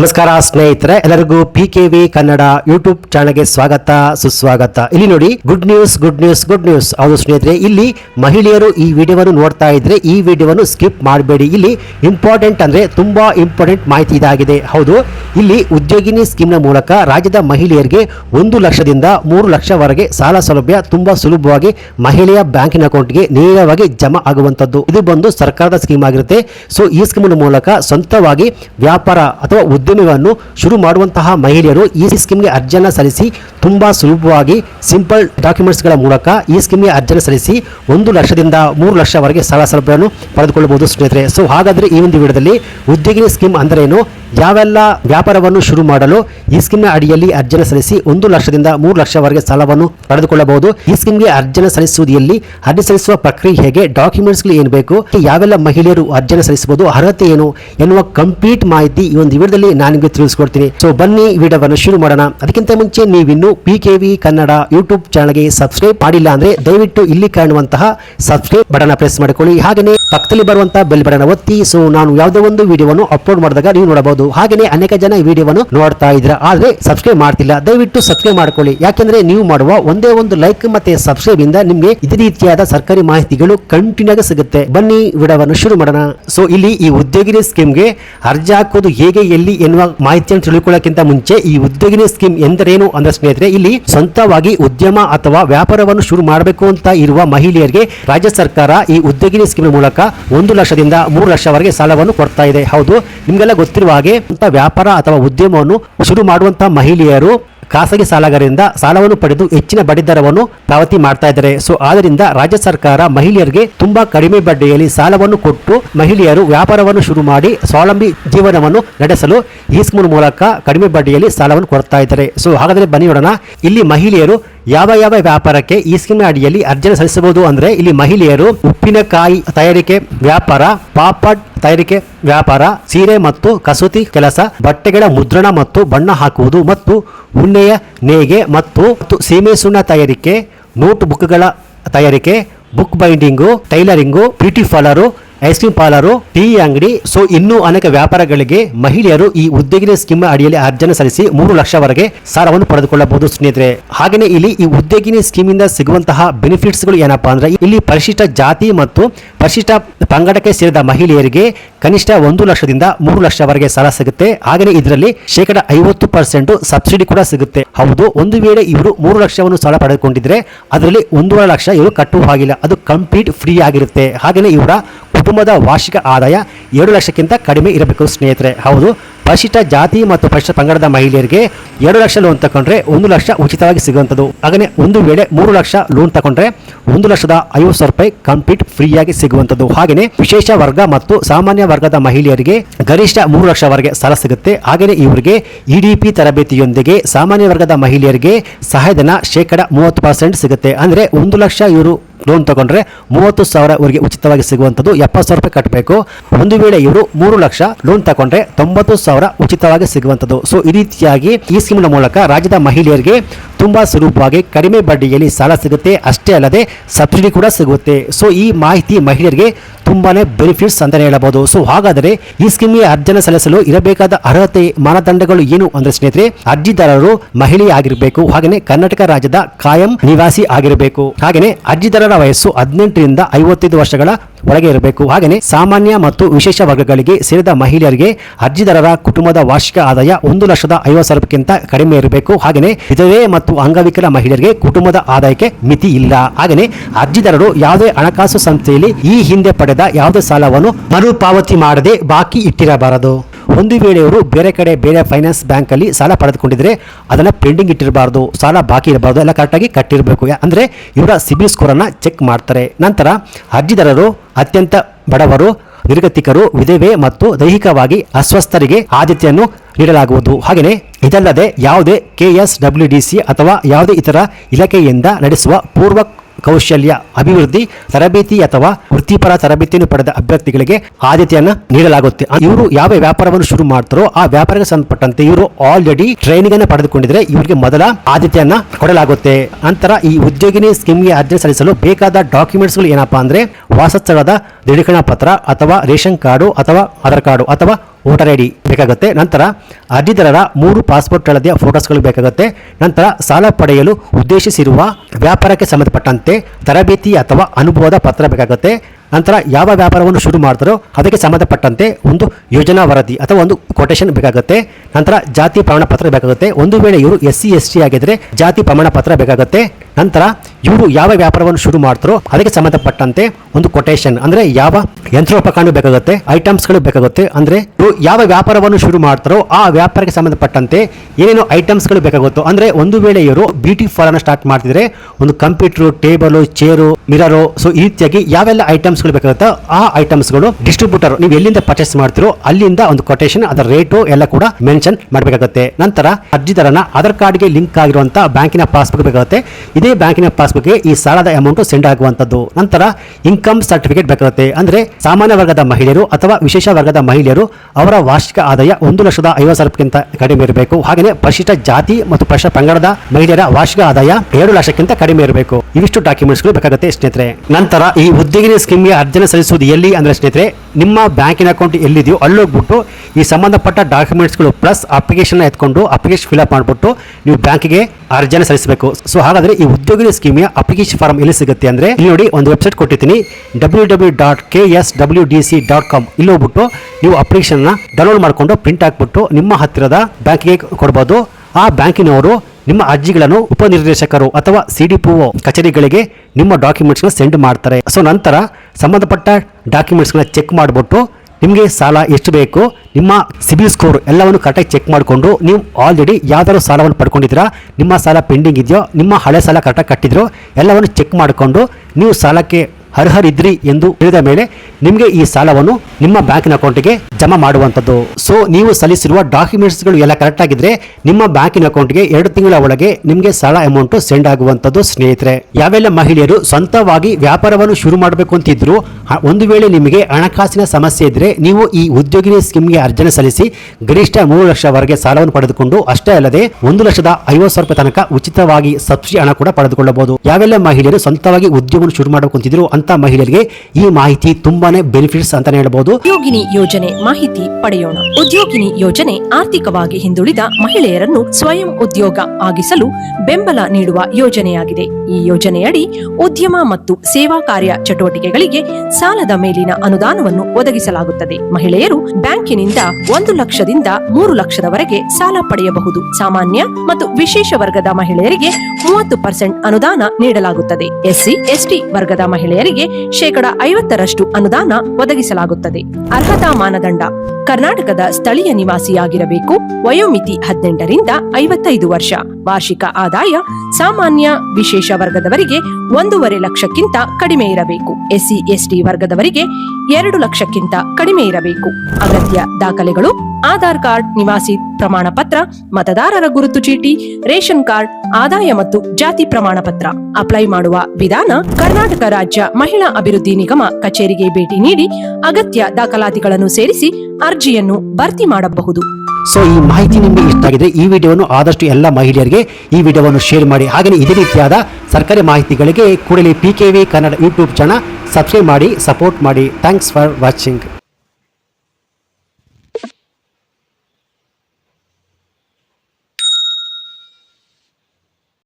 ನಮಸ್ಕಾರ ಸ್ನೇಹಿತರೆ, ಎಲ್ಲರಿಗೂ P K V Kannada YouTube ಚಾನಲ್ಗೆ ಸ್ವಾಗತ, ಸುಸ್ವಾಗತ. ಇಲ್ಲಿ ನೋಡಿ good news good news good news ಹೌದು ಸ್ನೇಹಿತರೆ, ಇಲ್ಲಿ ಮಹಿಳೆಯರು ಈ ವಿಡಿಯೋವನ್ನು ನೋಡ್ತಾ ಇದ್ರೆ, ಈ ವಿಡಿಯೋವನ್ನು ಸ್ಕಿಪ್ ಮಾಡಬೇಡಿ. ಇಲ್ಲಿ ಇಂಪಾರ್ಟೆಂಟ್ ಅಂದ್ರೆ ತುಂಬಾ ಇಂಪಾರ್ಟೆಂಟ್ ಮಾಹಿತಿ ಇದಾಗಿದೆ. ಹೌದು, ಇಲ್ಲಿ ಉದ್ಯೋಗಿನಿ ಸ್ಕೀಮ್ನ ಮೂಲಕ ರಾಜ್ಯದ ಮಹಿಳೆಯರಿಗೆ ಒಂದು ಲಕ್ಷದಿಂದ ಮೂರು ಲಕ್ಷವರೆಗೆ ಸಾಲ ಸೌಲಭ್ಯ ತುಂಬಾ ಸುಲಭವಾಗಿ ಮಹಿಳೆಯ ಬ್ಯಾಂಕಿನ ಅಕೌಂಟ್ಗೆ ನೇರವಾಗಿ ಜಮಾ ಆಗುವಂತದ್ದು ಇದು ಬಂದು ಸರ್ಕಾರದ ಸ್ಕೀಮ್ ಆಗಿರುತ್ತೆ. ಸೊ ಈ ಸ್ಕೀಮ್ ಮೂಲಕ ಸ್ವಂತವಾಗಿ ವ್ಯಾಪಾರ ಅಥವಾ ಉದ್ಯಮವನ್ನು ಶುರು ಮಾಡುವಂತಹ ಮಹಿಳೆಯರು ಈ ಸ್ಕೀಮ್ಗೆ ಅರ್ಜಿಯನ್ನು ಸಲ್ಲಿಸಿ ತುಂಬಾ ಸುಲಭವಾಗಿ ಸಿಂಪಲ್ ಡಾಕ್ಯುಮೆಂಟ್ಸ್ಗಳ ಮೂಲಕ ಈ ಸ್ಕೀಮ್ಗೆ ಅರ್ಜಿಯನ್ನು ಸಲ್ಲಿಸಿ ಒಂದು ಲಕ್ಷದಿಂದ ಮೂರು ಲಕ್ಷವರೆಗೆ ಸಾಲ ಸೌಲಭ್ಯವನ್ನು ಪಡೆದುಕೊಳ್ಳಬಹುದು ಸ್ನೇಹಿತರೆ. ಸೊ ಹಾಗಾದರೆ ಈ ಒಂದು ವಿಡಿಯೋದಲ್ಲಿ ಉದ್ಯೋಗಿನಿ ಸ್ಕೀಮ್ ಅಂದ್ರೇನು? ಯಾವೆಲ್ಲ ವ್ಯಾಪಾರವನ್ನು ಶುರು ಮಾಡಲು ಈ ಸ್ಕೀಮ್ನ ಅಡಿಯಲ್ಲಿ ಅರ್ಜಿಯನ್ನು ಸಲ್ಲಿಸಿ ಒಂದು ಲಕ್ಷದಿಂದ ಮೂರು ಲಕ್ಷವರೆಗೆ ಸಾಲವನ್ನು ಪಡೆದುಕೊಳ್ಳಬಹುದು. ಈ ಸ್ಕೀಮ್ಗೆ ಅರ್ಜಿಯನ್ನು ಸಲ್ಲಿಸುವುದು ಎಲ್ಲಿ ಅರ್ಜಿ ಸಲ್ಲಿಸುವ ಪ್ರಕ್ರಿಯೆ ಹೇಗೆ, ಡಾಕ್ಯುಮೆಂಟ್ಸ್ಗಳು ಏನು ಬೇಕು ಯಾವೆಲ್ಲ ಮಹಿಳೆಯರು ಅರ್ಜಿಯನ್ನು ಸಲ್ಲಿಸಬಹುದು, ಅರ್ಹತೆ ಏನು ಎನ್ನುವ ಕಂಪ್ಲೀಟ್ ಮಾಹಿತಿ ಈ ಒಂದು ವಿಡಿಯೋದಲ್ಲಿ ನಾನು ನಿಮಗೆ ತಿಳಿಸಿಕೊಡ್ತೀನಿ. ಸೊ ಬನ್ನಿ ವಿಡಿಯೋವನ್ನು ಶುರು ಮಾಡೋಣ. ಅದಕ್ಕಿಂತ ಮುಂಚೆ ನೀವಿನ್ನು P K V Kannada YouTube ಚಾನಲ್ಗೆ ಸಬ್ಸ್ಕ್ರೈಬ್ ಮಾಡಿಲ್ಲ ಅಂದ್ರೆ ದಯವಿಟ್ಟು ಇಲ್ಲಿ ಕಾಣುವಂತಹ ಸಬ್ಸ್ಕ್ರೈಬ್ ಬಟನ್ ಪ್ರೆಸ್ ಮಾಡಿಕೊಳ್ಳಿ. ಹಾಗೆಯೇ ಪಕ್ಕದಲ್ಲಿ ಬರುವಂತಹ ಬೆಲ್ ಬಟನ್ ಒತ್ತಿ. ಸೊ ನಾನು ಯಾವುದೇ ಒಂದು ವಿಡಿಯೋವನ್ನು ಅಪ್ಲೋಡ್ ಮಾಡಿದಾಗ ನೀವು ನೋಡಬಹುದು. ಹಾಗೆಯೇ ಅನೇಕ ಜನ ಈ ವಿಡಿಯೋವನ್ನು ನೋಡ್ತಾ ಇದ್ರ, ಆದ್ರೆ ಸಬ್ಸ್ಕ್ರೈಬ್ ಮಾಡ್ತಿಲ್ಲ. ದಯವಿಟ್ಟು ಸಬ್ಸ್ಕ್ರೈಬ್ ಮಾಡ್ಕೊಳ್ಳಿ. ಯಾಕೆಂದ್ರೆ ನೀವು ಮಾಡುವ ಒಂದೇ ಒಂದು ಲೈಕ್ ಮತ್ತೆ ಸಬ್ಸ್ಕ್ರೈಬ್ ಇಂದ ನಿಮ್ಗೆ ಇದೇ ರೀತಿಯಾದ ಸರ್ಕಾರಿ ಮಾಹಿತಿಗಳು ಕಂಟಿನ್ಯೂ ಆಗಿ ಸಿಗುತ್ತೆ. ಬನ್ನಿ, ವಿಡಿಯೋವನ್ನು ಶುರು ಮಾಡೋಣ. ಸೊ ಇಲ್ಲಿ ಈ ಉದ್ಯೋಗಿನಿ ಸ್ಕೀಮ್ಗೆ ಅರ್ಜಿ ಹಾಕೋದು ಹೇಗೆ, ಎಲ್ಲಿ ಎನ್ನುವ ಮಾಹಿತಿಯನ್ನು ತಿಳ್ಕೊಳ್ಳೋಕ್ಕಿಂತ ಮುಂಚೆ ಈ ಉದ್ಯೋಗಿನಿ ಸ್ಕೀಮ್ ಎಂದರೇನು ಅಂದ್ರೆ ಸ್ನೇಹಿತರೆ, ಇಲ್ಲಿ ಸ್ವಂತವಾಗಿ ಉದ್ಯಮ ಅಥವಾ ವ್ಯಾಪಾರವನ್ನು ಶುರು ಮಾಡಬೇಕು ಅಂತ ಇರುವ ಮಹಿಳೆಯರಿಗೆ ರಾಜ್ಯ ಸರ್ಕಾರ ಈ ಉದ್ಯೋಗಿನಿ ಸ್ಕೀಮ್ ಮೂಲಕ ಒಂದು ಲಕ್ಷದಿಂದ ಮೂರು ಲಕ್ಷವರೆಗೆ ಸಾಲವನ್ನು ಕೊಡ್ತಾ ಇದೆ. ಹೌದು, ನಿಮ್ಗೆಲ್ಲ ಗೊತ್ತಿರುವ ಹಾಗೆ ಅಂತ ವ್ಯಾಪಾರ ಅಥವಾ ಉದ್ಯಮವನ್ನು ಶುರು ಮಾಡುವಂತಹ ಮಹಿಳೆಯರು ಖಾಸಗಿ ಸಾಲಗಾರರಿಂದ ಸಾಲವನ್ನು ಪಡೆದು ಹೆಚ್ಚಿನ ಬಡ್ಡಿದರವನ್ನು ಪಾವತಿ ಮಾಡ್ತಾ ಇದ್ದಾರೆ. ಸೊ ಆದ್ದರಿಂದ ರಾಜ್ಯ ಸರ್ಕಾರ ಮಹಿಳೆಯರಿಗೆ ತುಂಬಾ ಕಡಿಮೆ ಬಡ್ಡಿಯಲ್ಲಿ ಸಾಲವನ್ನು ಕೊಟ್ಟು ಮಹಿಳೆಯರು ವ್ಯಾಪಾರವನ್ನು ಶುರು ಮಾಡಿ ಸ್ವಾವಲಂಬಿ ಜೀವನವನ್ನು ನಡೆಸಲು ಈ ಸ್ಕೀಮ್ ಮೂಲಕ ಕಡಿಮೆ ಬಡ್ಡಿಯಲ್ಲಿ ಸಾಲವನ್ನು ಕೊಡ್ತಾ ಇದ್ದಾರೆ. ಸೊ ಹಾಗಾದ್ರೆ ಬನ್ನಿ ನೋಡೋಣ. ಇಲ್ಲಿ ಮಹಿಳೆಯರು ಯಾವ ಯಾವ ವ್ಯಾಪಾರಕ್ಕೆ ಈ ಸ್ಕೀಮ್ ಅಡಿಯಲ್ಲಿ ಅರ್ಜಿ ಸಲ್ಲಿಸಬಹುದು ಅಂದ್ರೆ ಇಲ್ಲಿ ಮಹಿಳೆಯರು ಉಪ್ಪಿನಕಾಯಿ ತಯಾರಿಕೆ ವ್ಯಾಪಾರ, ಪಾಪಡ್ ತಯಾರಿಕೆ ವ್ಯಾಪಾರ, ಸೀರೆ ಮತ್ತು ಕಸೂತಿ ಕೆಲಸ, ಬಟ್ಟೆಗಳ ಮುದ್ರಣ ಮತ್ತು ಬಣ್ಣ ಹಾಕುವುದು ಮತ್ತು ಉಣ್ಣೆಯ ನೇಯ್ಗೆ ಮತ್ತು ಸೀಮೆ ಸುಣ್ಣ ತಯಾರಿಕೆ, ನೋಟ್ ಬುಕ್ಗಳ ತಯಾರಿಕೆ, book binding, tailoring, beauty parlour ice cream parlour, tea ಅಂಗಡಿ, ಸೊ ಇನ್ನೂ ಅನೇಕ ವ್ಯಾಪಾರಗಳಿಗೆ ಮಹಿಳೆಯರು ಈ ಉದ್ಯೋಗಿನ ಸ್ಕೀಮ್ ಅಡಿಯಲ್ಲಿ ಅರ್ಜಿಯನ್ನು ಸಲ್ಲಿಸಿ ಮೂರು ಲಕ್ಷವರೆಗೆ ಸಾಲವನ್ನು ಪಡೆದುಕೊಳ್ಳಬಹುದು ಸ್ನೇಹಿತರೆ. ಹಾಗೆಯೇ ಇಲ್ಲಿ ಈ ಉದ್ಯೋಗಿನಿ ಸ್ಕೀಮ್ ಇಂದ ಸಿಗುವಂತಹ ಬೆನಿಫಿಟ್ಸ್ಗಳು ಏನಪ್ಪಾ ಅಂದ್ರೆ ಇಲ್ಲಿ ಪರಿಶಿಷ್ಟ ಜಾತಿ ಮತ್ತು ಪರಿಶಿಷ್ಟ ಪಂಗಡಕ್ಕೆ ಸೇರಿದ ಮಹಿಳೆಯರಿಗೆ ಕನಿಷ್ಠ ಒಂದು ಲಕ್ಷದಿಂದ ಮೂರು ಲಕ್ಷವರೆಗೆ ಸಾಲ ಸಿಗುತ್ತೆ. ಹಾಗೆಯೇ ಇದರಲ್ಲಿ ಶೇಕಡ ಐವತ್ತು ಪರ್ಸೆಂಟ್ ಸಬ್ಸಿಡಿ ಕೂಡ ಸಿಗುತ್ತೆ. ಹೌದು, ಒಂದು ವೇಳೆ ಇವರು ಮೂರು ಲಕ್ಷವನ್ನು ಸಾಲ ಪಡೆದುಕೊಂಡಿದ್ರೆ ಅದರಲ್ಲಿ ಒಂದೂವರೆ ಲಕ್ಷ ಇವರು ಕಟ್ಟುವ ಹಾಗಿಲ್ಲ. ಅದು ಕಂಪ್ಲೀಟ್ ಫ್ರೀ ಆಗಿರುತ್ತೆ. ಹಾಗೆಯೇ ಇವರ ಕುಟುಂಬದ ವಾರ್ಷಿಕ ಆದಾಯ ಎರಡು ಲಕ್ಷಕ್ಕಿಂತ ಕಡಿಮೆ ಇರಬೇಕು, ಸ್ನೇಹಿತರೆ. ಹೌದು, ಪರಿಶಿಷ್ಟ ಜಾತಿ ಮತ್ತು ಪರಿಶಿಷ್ಟ ಪಂಗಡದ ಮಹಿಳೆಯರಿಗೆ ಎರಡು ಲಕ್ಷ ಲೋನ್ ತಗೊಂಡ್ರೆ ಒಂದು ಲಕ್ಷ ಉಚಿತವಾಗಿ ಸಿಗುವಂಥದ್ದು. ಹಾಗೆಯೇ ಒಂದು ವೇಳೆ ಮೂರು ಲಕ್ಷ ಲೋನ್ ತಗೊಂಡ್ರೆ ಒಂದು ಲಕ್ಷದ ಐವತ್ತು ಸಾವಿರ ರೂಪಾಯಿ ಕಂಪ್ಲೀಟ್ ಫ್ರೀಯಾಗಿ ಸಿಗುವಂಥದ್ದು. ಹಾಗೆಯೇ ವಿಶೇಷ ವರ್ಗ ಮತ್ತು ಸಾಮಾನ್ಯ ವರ್ಗದ ಮಹಿಳೆಯರಿಗೆ ಗರಿಷ್ಠ ಮೂರು ಲಕ್ಷವರೆಗೆ ಸಾಲ ಸಿಗುತ್ತೆ. ಹಾಗೆಯೇ ಇವರಿಗೆ ಇಡಿಪಿ ತರಬೇತಿಯೊಂದಿಗೆ ಸಾಮಾನ್ಯ ವರ್ಗದ ಮಹಿಳೆಯರಿಗೆ ಸಹಾಯಧನ ಶೇಕಡ ಮೂವತ್ತು ಪರ್ಸೆಂಟ್ ಸಿಗುತ್ತೆ. ಅಂದರೆ ಒಂದು ಲಕ್ಷ ಇವರು ಲೋನ್ ತಗೊಂಡ್ರೆ ಮೂವತ್ತು ಸಾವಿರವರೆಗೆ ಉಚಿತವಾಗಿ ಸಿಗುವಂಥದ್ದು ಎಪ್ಪತ್ತು ಸಾವಿರ ರೂಪಾಯಿ ಕಟ್ಟಬೇಕು. ಒಂದು ವೇಳೆ ಇವರು ಮೂರು ಲಕ್ಷ ಲೋನ್ ತಗೊಂಡ್ರೆ ತೊಂಬತ್ತು ಸಾವಿರ ಉಚಿತವಾಗಿ ಸಿಗುವಂಥದ್ದು. ಸೊ ಈ ರೀತಿಯಾಗಿ ಈ ಸ್ಕೀಮ್ನ ಮೂಲಕ ರಾಜ್ಯದ ಮಹಿಳೆಯರಿಗೆ ತುಂಬಾ ಸುಲಭವಾಗಿ ಕಡಿಮೆ ಬಡ್ಡಿಯಲ್ಲಿ ಸಾಲ ಸಿಗುತ್ತೆ. ಅಷ್ಟೇ ಅಲ್ಲದೆ ಸಬ್ಸಿಡಿ ಕೂಡ ಸಿಗುತ್ತೆ. ಸೊ ಈ ಮಾಹಿತಿ ಮಹಿಳೆಯರಿಗೆ ತುಂಬಾನೇ ಬೆನಿಫಿಟ್ಸ್ ಅಂತಾನೆ ಹೇಳಬಹುದು. ಸೊ ಹಾಗಾದರೆ ಈ ಸ್ಕೀಮ್ಗೆ ಅರ್ಜಿಯನ್ನು ಸಲ್ಲಿಸಲು ಇರಬೇಕಾದ ಅರ್ಹತೆ, ಮಾನದಂಡಗಳು ಏನು ಅಂದ್ರೆ ಸ್ನೇಹಿತರೆ, ಅರ್ಜಿದಾರರು ಮಹಿಳೆ ಆಗಿರಬೇಕು. ಹಾಗೆಯೇ ಕರ್ನಾಟಕ ರಾಜ್ಯದ ಕಾಯಂ ನಿವಾಸಿ ಆಗಿರಬೇಕು. ಹಾಗೆಯೇ ಅರ್ಜಿದಾರರ ವಯಸ್ಸು ಹದಿನೆಂಟರಿಂದ ಐವತ್ತೈದು ವರ್ಷಗಳ ಒಳಗೆ ಇರಬೇಕು. ಹಾಗೆಯೇ ಸಾಮಾನ್ಯ ಮತ್ತು ವಿಶೇಷ ವರ್ಗಗಳಿಗೆ ಸೇರಿದ ಮಹಿಳೆಯರಿಗೆ ಅರ್ಜಿದಾರರ ಕುಟುಂಬದ ವಾರ್ಷಿಕ ಆದಾಯ ಒಂದು ಲಕ್ಷದ ಐವತ್ತು ಸಾವಿರಕ್ಕಿಂತ ಕಡಿಮೆ ಇರಬೇಕು. ಹಾಗೆಯೇ ವಿಧವೆ ಮತ್ತು ಅಂಗವಿಕಲ ಮಹಿಳೆಯರಿಗೆ ಕುಟುಂಬದ ಆದಾಯಕ್ಕೆ ಮಿತಿ ಇಲ್ಲ. ಹಾಗೆಯೇ ಅರ್ಜಿದಾರರು ಯಾವುದೇ ಹಣಕಾಸು ಸಂಸ್ಥೆಯಲ್ಲಿ ಈ ಹಿಂದೆ ಪಡೆದ ಯಾವುದೇ ಸಾಲವನ್ನು ಮರುಪಾವತಿ ಮಾಡದೆ ಬಾಕಿ ಇಟ್ಟಿರಬಾರದು. ಒಂದು ವೇಳೆ ಇವರು ಬೇರೆ ಕಡೆ, ಬೇರೆ ಫೈನಾನ್ಸ್ ಬ್ಯಾಂಕಲ್ಲಿ ಸಾಲ ಪಡೆದುಕೊಂಡಿದ್ರೆ ಅದನ್ನು ಪೆಂಡಿಂಗ್ ಇಟ್ಟಿರಬಾರ್ದು, ಸಾಲ ಬಾಕಿ ಇರಬಾರ್ದು, ಎಲ್ಲ ಕರೆಕ್ಟಾಗಿ ಕಟ್ಟಿರಬೇಕು. ಅಂದರೆ ಇವರ ಸಿಬಿಲ್ ಸ್ಕೋರನ್ನು ಚೆಕ್ ಮಾಡ್ತಾರೆ. ನಂತರ ಅರ್ಜಿದಾರರು, ಅತ್ಯಂತ ಬಡವರು, ನಿರ್ಗತಿಕರು, ವಿಧವೆ ಮತ್ತು ದೈಹಿಕವಾಗಿ ಅಸ್ವಸ್ಥರಿಗೆ ಆದ್ಯತೆಯನ್ನು ನೀಡಲಾಗುವುದು. ಹಾಗೆಯೇ ಇದಲ್ಲದೆ ಯಾವುದೇ K S W D C ಅಥವಾ ಯಾವುದೇ ಇತರ ಇಲಾಖೆಯಿಂದ ನಡೆಸುವ ಪೂರ್ವ ಕೌಶಲ್ಯ, ಅಭಿವೃದ್ಧಿ, ತರಬೇತಿ ಅಥವಾ ವೃತ್ತಿಪರ ತರಬೇತಿಯನ್ನು ಪಡೆದ ಅಭ್ಯರ್ಥಿಗಳಿಗೆ ಆದ್ಯತೆಯನ್ನು ನೀಡಲಾಗುತ್ತೆ. ಇವರು ಯಾವ ವ್ಯಾಪಾರವನ್ನು ಶುರು ಮಾಡ್ತಾರೋ ಆ ವ್ಯಾಪಾರಕ್ಕೆ ಸಂಬಂಧಪಟ್ಟಂತೆ ಇವರು ಆಲ್ರೆಡಿ ಟ್ರೈನಿಂಗ್ ಅನ್ನು ಪಡೆದುಕೊಂಡಿದ್ರೆ ಇವರಿಗೆ ಮೊದಲ ಆದ್ಯತೆಯನ್ನ ಕೊಡಲಾಗುತ್ತೆ. ನಂತರ ಈ ಉದ್ಯೋಗಿನಿ ಸ್ಕೀಮ್ಗೆ ಅರ್ಜಿ ಸಲ್ಲಿಸಲು ಬೇಕಾದ ಡಾಕ್ಯುಮೆಂಟ್ಸ್ಗಳು ಏನಪ್ಪಾ ಅಂದ್ರೆ ವಾಸಸ್ಥಳದ ದೃಢೀಕರಣ ಪತ್ರ ಅಥವಾ ರೇಷನ್ ಕಾರ್ಡು ಅಥವಾ ಆಧಾರ್ ಕಾರ್ಡು ಅಥವಾ ವೋಟರ್ ಐ ಡಿ ಬೇಕಾಗುತ್ತೆ. ನಂತರ ಅರ್ಜಿದಾರರ ಮೂರು ಪಾಸ್ಪೋರ್ಟ್ ಅಳದಿಯ ಫೋಟೋಸ್ಗಳು ಬೇಕಾಗುತ್ತೆ. ನಂತರ ಸಾಲ ಪಡೆಯಲು ಉದ್ದೇಶಿಸಿರುವ ವ್ಯಾಪಾರಕ್ಕೆ ಸಂಬಂಧಪಟ್ಟಂತೆ ತರಬೇತಿ ಅಥವಾ ಅನುಭವದ ಪತ್ರ ಬೇಕಾಗುತ್ತೆ. ನಂತರ ಯಾವ ವ್ಯಾಪಾರವನ್ನು ಶುರು ಮಾಡ್ತಾರೋ ಅದಕ್ಕೆ ಸಂಬಂಧಪಟ್ಟಂತೆ ಒಂದು ಯೋಜನಾ ವರದಿ ಅಥವಾ ಒಂದು ಕೊಟೇಶನ್ ಬೇಕಾಗುತ್ತೆ. ನಂತರ ಜಾತಿ ಪ್ರಮಾಣ ಪತ್ರ ಬೇಕಾಗುತ್ತೆ. ಒಂದು ವೇಳೆ ಇವರು ಎಸ್ ಸಿ ಎಸ್ ಟಿ ಆಗಿದ್ರೆ ಜಾತಿ ಪ್ರಮಾಣ ಪತ್ರ ಬೇಕಾಗುತ್ತೆ. ನಂತರ ಇವರು ಯಾವ ವ್ಯಾಪಾರವನ್ನು ಶುರು ಮಾಡ್ತಾರೋ ಅದಕ್ಕೆ ಸಂಬಂಧಪಟ್ಟಂತೆ ಒಂದು ಕೊಟೇಶನ್ ಅಂದ್ರೆ ಯಾವ ಯಂತ್ರೋಪಕರಣ ಬೇಕಾಗುತ್ತೆ ಐಟಮ್ಸ್ಗಳು ಬೇಕಾಗುತ್ತೆ. ಅಂದ್ರೆ ಇವರು ಯಾವ ವ್ಯಾಪಾರವನ್ನು ಶುರು ಮಾಡ್ತಾರೋ ಆ ವ್ಯಾಪಾರಕ್ಕೆ ಸಂಬಂಧಪಟ್ಟಂತೆ ಏನೇನು ಐಟಮ್ಸ್ಗಳು ಬೇಕಾಗುತ್ತೋ, ಅಂದ್ರೆ ಒಂದು ವೇಳೆ ಇವರು ಬ್ಯೂಟಿ ಪಾರ್ಲರ್ ಸ್ಟಾರ್ಟ್ ಮಾಡ್ತಿದ್ರೆ ಒಂದು computer table chair mirror so ಈ ರೀತಿಯಾಗಿ ಯಾವೆಲ್ಲ ಐಟಮ್ಸ್ಗಳು ಬೇಕಾಗುತ್ತೋ ಆ ಐಟಮ್ಸ್ಗಳು ಡಿಸ್ಟ್ರಿಬ್ಯೂಟರ್ ನೀವು ಎಲ್ಲಿಂದ ಪರ್ಚೇಸ್ ಮಾಡ್ತಿರೋ ಅಲ್ಲಿಂದ ಒಂದು ಕೊಟೇಶನ್ ಅದರ ರೇಟು ಎಲ್ಲ ಕೂಡ ಮೆನ್ಷನ್ ಮಾಡಬೇಕಾಗುತ್ತೆ. ನಂತರ ಅರ್ಜಿದಾರನ ಆಧಾರ್ ಕಾರ್ಡ್ಗೆ ಲಿಂಕ್ ಆಗಿರುವಂತಹ ಬ್ಯಾಂಕಿನ ಪಾಸ್ಬುಕ್ ಬೇಕಾಗುತ್ತೆ. ಇದೇ ಬ್ಯಾಂಕಿನ ಪಾಸ್ಬುಕ್ಗೆ ಈ ಸಾಲದ ಅಮೌಂಟ್ ಸೆಂಡ್ ಆಗುವಂತದ್ದು ನಂತರ ಇನ್ಕಮ್ ಸರ್ಟಿಫಿಕೇಟ್ ಬೇಕಾಗುತ್ತೆ. ಅಂದ್ರೆ ಸಾಮಾನ್ಯ ವರ್ಗದ ಮಹಿಳೆಯರು ಅಥವಾ ವಿಶೇಷ ವರ್ಗದ ಮಹಿಳೆಯರು ಅವರ ವಾರ್ಷಿಕ ಆದಾಯ ಒಂದು ಲಕ್ಷದ ಐವತ್ತು ಸಾವಿರಕ್ಕಿಂತ ಕಡಿಮೆ ಇರಬೇಕು. ಹಾಗೆಯೇ ಪರಿಶಿಷ್ಟ ಜಾತಿ ಮತ್ತು ಪರಿಶಿಷ್ಟ ಪಂಗಡದ ಮಹಿಳೆಯರ ವಾರ್ಷಿಕ ಆದಾಯ ಎರಡು ಲಕ್ಷಕ್ಕಿಂತ ಕಡಿಮೆ ಇರಬೇಕು. ಇವಿಷ್ಟು ಡಾಕ್ಯುಮೆಂಟ್ಸ್ಗಳು ಬೇಕಾಗುತ್ತೆ ಸ್ನೇಹಿತರೆ. ನಂತರ ಈ ಉದ್ಯೋಗಿನಿ ಸ್ಕೀಮ್ಗೆ ಅರ್ಜಿನ ಸಲ್ಲಿಸುವುದು ಎಲ್ಲಿ ಅಂದ್ರೆ ಸ್ನೇಹಿತರೆ, ನಿಮ್ಮ ಬ್ಯಾಂಕಿನ ಅಕೌಂಟ್ ಎಲ್ಲಿದೆಯೋ ಅಲ್ಲಿ ಹೋಗ್ಬಿಟ್ಟು ಈ ಸಂಬಂಧಪಟ್ಟ ಡಾಕ್ಯುಮೆಂಟ್ಸ್ಗಳು ಪ್ಲಸ್ ಅಪ್ಲಿಕೇಶನ್ ಎತ್ಕೊಂಡು ಅಪ್ಲಿಕೇಶನ್ ಫಿಲ್ ಅಪ್ ಮಾಡಿಬಿಟ್ಟು ನೀವು ಬ್ಯಾಂಕಿಗೆ ಅರ್ಜಿಯನ್ನು ಸಲ್ಲಿಸಬೇಕು. ಸೊ ಹಾಗಾದ್ರೆ ಈ ಉದ್ಯೋಗಿನಿ ಸ್ಕೀಮಿಯ ಅಪ್ಲಿಕೇಶನ್ ಫಾರ್ಮ್ ಎಲ್ಲಿ ಸಿಗುತ್ತೆ ಅಂದ್ರೆ ಇಲ್ಲಿ ನೋಡಿ ಒಂದು ವೆಬ್ಸೈಟ್ ಕೊಟ್ಟಿದ್ದೀನಿ, W W dot K S W D C dot com. ಇಲ್ಲಿ ಹೋಗ್ಬಿಟ್ಟು ನೀವು ಅಪ್ಲಿಕೇಶನ್ನ ಡೌನ್ಲೋಡ್ ಮಾಡಿಕೊಂಡು ಪ್ರಿಂಟ್ ಹಾಕ್ಬಿಟ್ಟು ನಿಮ್ಮ ಹತ್ತಿರದ ಬ್ಯಾಂಕಿಗೆ ಕೊಡ್ಬೋದು. ಆ ಬ್ಯಾಂಕಿನವರು ನಿಮ್ಮ ಅರ್ಜಿಗಳನ್ನು ಉಪನಿರ್ದೇಶಕರು ಅಥವಾ ಸಿ ಡಿ ಪಿ ಒ ಕಚೇರಿಗಳಿಗೆ ನಿಮ್ಮ ಡಾಕ್ಯುಮೆಂಟ್ಸ್ನ ಸೆಂಡ್ ಮಾಡ್ತಾರೆ. ಸೊ, ನಂತರ ಸಂಬಂಧಪಟ್ಟ ಡಾಕ್ಯುಮೆಂಟ್ಸ್ನ ಚೆಕ್ ಮಾಡಿಬಿಟ್ಟು ನಿಮಗೆ ಸಾಲ ಎಷ್ಟು ಬೇಕು, ನಿಮ್ಮ ಸಿಬಿಲ್ ಸ್ಕೋರ್ ಎಲ್ಲವನ್ನು ಕರೆಕ್ಟಾಗಿ ಚೆಕ್ ಮಾಡಿಕೊಂಡು ನೀವು ಆಲ್ರೆಡಿ ಯಾವ್ದಾದ್ರು ಸಾಲವನ್ನು ಪಡ್ಕೊಂಡಿದ್ದೀರಾ, ನಿಮ್ಮ ಸಾಲ ಪೆಂಡಿಂಗ್ ಇದೆಯೋ, ನಿಮ್ಮ ಹಳೆ ಸಾಲ ಕರೆಕ್ಟಾಗಿ ಕಟ್ಟಿದ್ರೋ ಎಲ್ಲವನ್ನು ಚೆಕ್ ಮಾಡಿಕೊಂಡು ನೀವು ಸಾಲಕ್ಕೆ ಅರ್ಹರಿದ್ರಿ ಎಂದು ತಿಳಿದ ಮೇಲೆ ನಿಮಗೆ ಈ ಸಾಲವನ್ನು ನಿಮ್ಮ ಬ್ಯಾಂಕಿನ ಅಕೌಂಟ್ಗೆ ಜಮಾ ಮಾಡುವಂಥದ್ದು. ಸೊ ನೀವು ಸಲ್ಲಿಸಿರುವ ಡಾಕ್ಯುಮೆಂಟ್ಸ್ಗಳು ಎಲ್ಲ ಕರೆಕ್ಟ್ ಆಗಿದ್ರೆ ನಿಮ್ಮ ಬ್ಯಾಂಕಿನ ಅಕೌಂಟ್ಗೆ ಎರಡು ತಿಂಗಳ ಒಳಗೆ ನಿಮಗೆ ಸಾಲ ಅಮೌಂಟ್ ಸೆಂಡ್ ಆಗುವಂಥದ್ದು ಸ್ನೇಹಿತರೆ. ಯಾವೆಲ್ಲ ಮಹಿಳೆಯರು ಸ್ವಂತವಾಗಿ ವ್ಯಾಪಾರವನ್ನು ಶುರು ಮಾಡಬೇಕು ಅಂತಿದ್ರು ಒಂದು ವೇಳೆ ನಿಮಗೆ ಹಣಕಾಸಿನ ಸಮಸ್ಯೆ ಇದ್ರೆ ನೀವು ಈ ಉದ್ಯೋಗಿನಿ ಸ್ಕೀಮ್ಗೆ ಅರ್ಜನೆ ಸಲ್ಲಿಸಿ ಗರಿಷ್ಠ ಮೂರು ಲಕ್ಷವರೆಗೆ ಸಾಲವನ್ನು ಪಡೆದುಕೊಂಡು, ಅಷ್ಟೇ ಅಲ್ಲದೆ ಒಂದು ಲಕ್ಷದ ಐವತ್ತು ಸಾವಿರ ರೂಪಾಯಿ ತನಕ ಉಚಿತವಾಗಿ ಸಬ್ಸಿಡಿ ಹಣ ಕೂಡ ಪಡೆದುಕೊಳ್ಳಬಹುದು. ಯಾವೆಲ್ಲ ಮಹಿಳೆಯರು ಸ್ವಂತವಾಗಿ ಉದ್ಯೋಗವನ್ನು ಶುರು ಮಾಡಬೇಕು ಅಂತಿದ್ರು, ಅಂತ ಮಹಿಳೆಯರಿಗೆ ಈ ಮಾಹಿತಿ ತುಂಬಾನೇ ಬೆನಿಫಿಟ್ಸ್ ಅಂತಾನೆ ಹೇಳಬಹುದು ಉದ್ಯೋಗಿನಿ ಯೋಜನೆ ಮಾಹಿತಿ ಪಡೆಯೋಣ. ಉದ್ಯೋಗಿನಿ ಯೋಜನೆ ಆರ್ಥಿಕವಾಗಿ ಹಿಂದುಳಿದ ಮಹಿಳೆಯರನ್ನು ಸ್ವಯಂ ಉದ್ಯೋಗ ಆಗಿಸಲು ಬೆಂಬಲ ನೀಡುವ ಯೋಜನೆಯಾಗಿದೆ. ಈ ಯೋಜನೆಯಡಿ ಉದ್ಯಮ ಮತ್ತು ಸೇವಾ ಕಾರ್ಯ ಚಟುವಟಿಕೆಗಳಿಗೆ ಸಾಲದ ಮೇಲಿನ ಅನುದಾನವನ್ನು ಒದಗಿಸಲಾಗುತ್ತದೆ. ಮಹಿಳೆಯರು ಬ್ಯಾಂಕಿನಿಂದ ಒಂದು ಲಕ್ಷದಿಂದ ಮೂರು ಲಕ್ಷದವರೆಗೆ ಸಾಲ ಪಡೆಯಬಹುದು. ಸಾಮಾನ್ಯ ಮತ್ತು ವಿಶೇಷ ವರ್ಗದ ಮಹಿಳೆಯರಿಗೆ ಮೂವತ್ತು ಪರ್ಸೆಂಟ್ ಅನುದಾನ ನೀಡಲಾಗುತ್ತದೆ. ಎಸ್ಸಿ, ಎಸ್ಟಿ ವರ್ಗದ ಮಹಿಳೆಯರಿಗೆ ಶೇಕಡ ಐವತ್ತರಷ್ಟು ಅನುದಾನ ಒದಗಿಸಲಾಗುತ್ತದೆ. ಅರ್ಹತಾ ಮಾನದಂಡ. ಕರ್ನಾಟಕದ ಸ್ಥಳೀಯ ನಿವಾಸಿಯಾಗಿರಬೇಕು. ವಯೋಮಿತಿ ಹದಿನೆಂಟರಿಂದ ಐವತ್ತೈದು ವರ್ಷ. ವಾರ್ಷಿಕ ಆದಾಯ ಸಾಮಾನ್ಯ ವಿಶೇಷ ವರ್ಗದವರಿಗೆ ಒಂದೂವರೆ ಲಕ್ಷಕ್ಕಿಂತ ಕಡಿಮೆ ಇರಬೇಕು. ಎಸ್ಸಿ, ಎಸ್ಟಿ ವರ್ಗದವರಿಗೆ ಎರಡು ಲಕ್ಷಕ್ಕಿಂತ ಕಡಿಮೆ ಇರಬೇಕು. ಅಗತ್ಯ ದಾಖಲೆಗಳು ಆಧಾರ್ ಕಾರ್ಡ್, ನಿವಾಸಿ ಪ್ರಮಾಣ ಪತ್ರ, ಮತದಾರರ ಗುರುತು ಚೀಟಿ, ರೇಷನ್ ಕಾರ್ಡ್, ಆದಾಯ ಮತ್ತು ಜಾತಿ ಪ್ರಮಾಣ ಪತ್ರ. ಅಪ್ಲೈ ಮಾಡುವ ವಿಧಾನ ಕರ್ನಾಟಕ ರಾಜ್ಯ ಮಹಿಳಾ ಅಭಿವೃದ್ಧಿ ನಿಗಮ ಕಚೇರಿಗೆ ಭೇಟಿ ನೀಡಿ ಅಗತ್ಯ ದಾಖಲಾತಿಗಳನ್ನು ಸೇರಿಸಿ ಅರ್ಜಿಯನ್ನು ಭರ್ತಿ ಮಾಡಬಹುದು. ಸೊ ಈ ಮಾಹಿತಿ ನಿಮಗೆ ಇಷ್ಟ ಆಗಿದೆ, ಈ ವಿಡಿಯೋವನ್ನು ಆದಷ್ಟು ಎಲ್ಲ ಮಹಿಳೆಯರಿಗೆ ಈ ವಿಡಿಯೋವನ್ನು ಶೇರ್ ಮಾಡಿ. ಹಾಗೆಯೇ ಇದೇ ರೀತಿಯಾದ ಸರ್ಕಾರಿ ಮಾಹಿತಿಗಳಿಗೆ ಕೂಡಲೇ P K V Kannada YouTube channel subscribe ಮಾಡಿ ಸಪೋರ್ಟ್ ಮಾಡಿ. Thanks for watching